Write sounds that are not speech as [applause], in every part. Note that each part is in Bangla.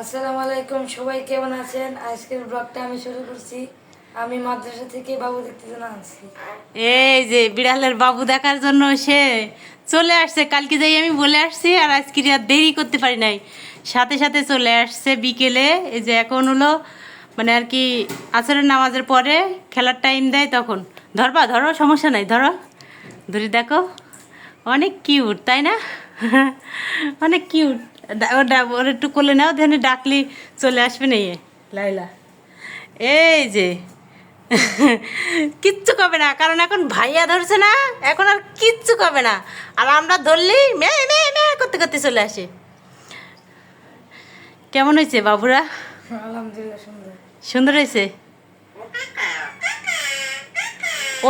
আসসালামু আলাইকুম, সবাই কেমন আছেন? আজকের ব্লগটা আমি শুরু করছি। আমি মাদ্রাসা থেকে বাবু দেখতে জন্য আসছি। এই যে বিড়ালের বাবু দেখার জন্য সে চলে আসছে। কালকে যাই আমি বলে আসছি আর আজকে আর দেরি করতে পারি নাই। সাথে সাথে চলে আসছে বিকেলে। এই যে এখন হলো মানে আর কি আসরের নামাজের পরে খেলার টাইম দেয় তখন। ধরবা, ধরো, সমস্যা নাই, ধরো। ধরি দেখো, অনেক কিউট তাই না? [laughs] অনেক কিউট ওর একটু কোলে নাও ধরে ডাকলি চলে আসবে না ইয়ে। লাইলা। এই যে। কিচ্ছু কবে না কারণ এখন ভাইয়া ধরছে না এখন আর কিচ্ছু কবে না। আর আমরা ধরলি মে মে মে করতে করতে চলে আসে। কেমন হয়েছে বাবুরা? সুন্দর। সুন্দর হয়েছে?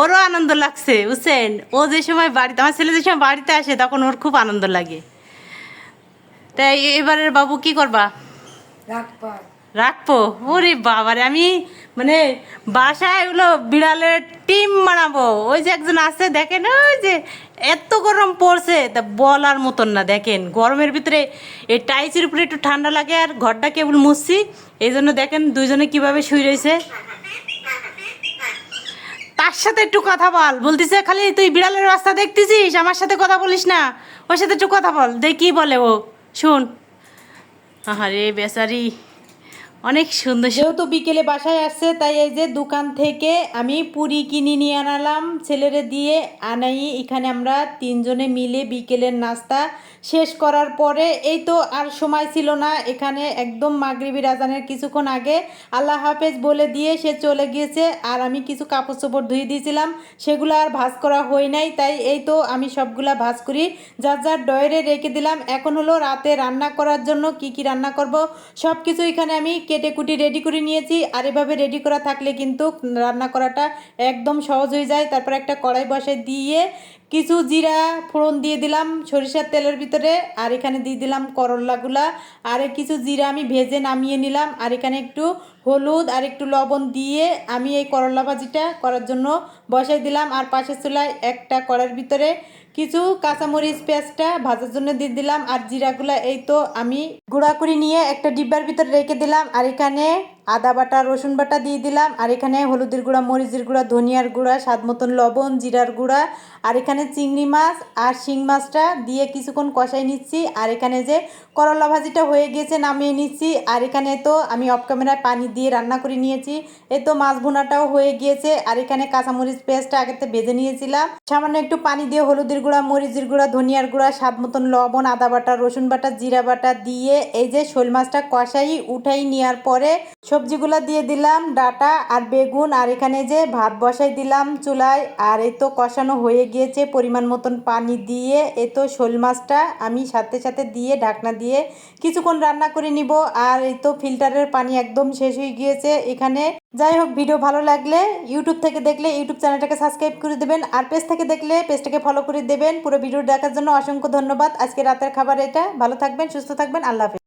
ওরও আনন্দ লাগছে বুঝছেন ও যে সময় বাড়িতে আমার ছেলে যে সময় বাড়িতে আসে তখন ওর খুব আনন্দ লাগে। তাই এবারের বাবু কি করবা? রাখব। ওরে বাবারে আমি মানে বাসায় এগুলো বিড়ালের টিম বানাবো। ওই যে একজন আছে দেখেন ওই যে এত গরম পড়ছে। তা বলার মতন না দেখেন গরমের ভিতরে এই টাইচের উপরে একটু ঠান্ডা লাগে আর ঘরটা কেবল মুছছি। এই জন্য দেখেন দুইজনে কীভাবে শুই রয়েছে। তার সাথে একটু কথা বল। বলতেছে খালি তুই বিড়ালের রাস্তা দেখতেছিস? আমার সাথে কথা বলিস না। ওর সাথে একটু কথা বল দেখ কি বলে ও। শুন। আহারে বেচারি। অনেক সুন্দর যেহেতু বিকেলে বাসায় আসছে তাই এই যে দোকান থেকে আমি পুরি কিনে নিয়ে আনালাম। ছেলেরে দিয়ে আনাই। এখানে আমরা তিনজনে মিলে বিকেলের নাস্তা শেষ করার পরে, এই তো আর সময় ছিল না। এখানে একদম মাগরিবি রাজানের কিছুক্ষণ আগে আল্লাহ হাফেজ বলে দিয়ে সে চলে গিয়েছে। আর আমি কিছু কাপড় চোপড় ধুয়ে দিয়েছিলাম। সেগুলো আর ভাজ করা হয় নাই। তাই এই তো আমি সবগুলা ভাজ করি। যার যার ডয়েরে রেখে দিলাম। এখন হলো রাতে রান্না করার জন্য কি কি রান্না করব? সব কিছু এখানে আমি কেটে কুটি রেডি করে নিয়েছি। আর এভাবে রেডি করা থাকলে কিন্তু রান্না করাটা একদম সহজ হয়ে যায়। তারপর একটা কড়াই বসে দিয়ে কিছু জিরা ফোড়ন দিয়ে দিলাম, সরিষার তেলের ভিতরে, আর এখানে দিয়ে দিলাম করল্লাগুলা আর কিছু জিরা আমি ভেজে নামিয়ে নিলাম, আর এখানে একটু হলুদ আর একটু লবণ দিয়ে আমি এই করল্লা ভাজিটা করার জন্য বসাই দিলাম। আর পাশের চুলায় একটা কড়ার ভিতরে কিছু কাঁচামরিচ পেঁয়াজটা ভাজার জন্য দিয়ে দিলাম। আর জিরাগুলা এই তো আমি গুঁড়া করে নিয়ে একটা ডিব্বার ভিতরে রেখে দিলাম। আর এখানে আদা বাটা, রসুন বাটা দিয়ে দিলাম। আর এখানে হলুদের গুঁড়া, মরিচের গুঁড়া, ধনিয়ার গুঁড়া, স্বাদ মতন লবণ, জিরার গুঁড়া। আর এখানে চিংড়ি মাছ আর শিং মাছটা দিয়ে কিছুক্ষণ কষাই নিচ্ছি। আর এখানে যে করলা ভাজিটা হয়ে গিয়েছে নামিয়ে নিচ্ছি। আর এখানে তো আমি অফ ক্যামেরায় পানি দিয়ে রান্না করে নিয়েছি। এ তো মাছ ভুনাটাও হয়ে গিয়েছে। আর এখানে কাঁচামরিচ পেঁয়াজটা আগেতে ভেজে নিয়েছিলাম। সামান্য একটু পানি দিয়ে হলুদের গুঁড়া, মরিচের গুঁড়া, ধনিয়ার গুঁড়া, স্বাদ মতন লবণ, আদা বাটা, রসুন বাটা, জিরা বাটা দিয়ে এই যে শোল মাছটা কষাই, উঠাই নেওয়ার পরে সবজিগুলো দিয়ে দিলাম, ডাটা আর বেগুন, আর এখানে যে ভাত বসাই দিলাম চুলায়, আর এই তো কষানো হয়ে গিয়েছে পরিমাণ মতন পানি দিয়ে, এই তো শোল মাছটা আমি সাথে সাথে দিয়ে ঢাকনা দিয়ে কিছুক্ষণ রান্না করে নিব, আর এই তো ফিল্টারের পানি একদম শেষ হয়ে গিয়েছে এখানে। যাই হোক, ভিডিও ভালো লাগলে ইউটিউব থেকে দেখলে, ইউটিউব চ্যানেলটাকে সাবস্ক্রাইব করে দেবেন, আর পেজ থেকে দেখলে পেজটাকে ফলো করে দেবেন। পুরো ভিডিও দেখার জন্য অসংখ্য ধন্যবাদ। আজকে রাতের খাবার এটা। ভালো থাকবেন, সুস্থ থাকবেন। আল্লাহ হাফেজ।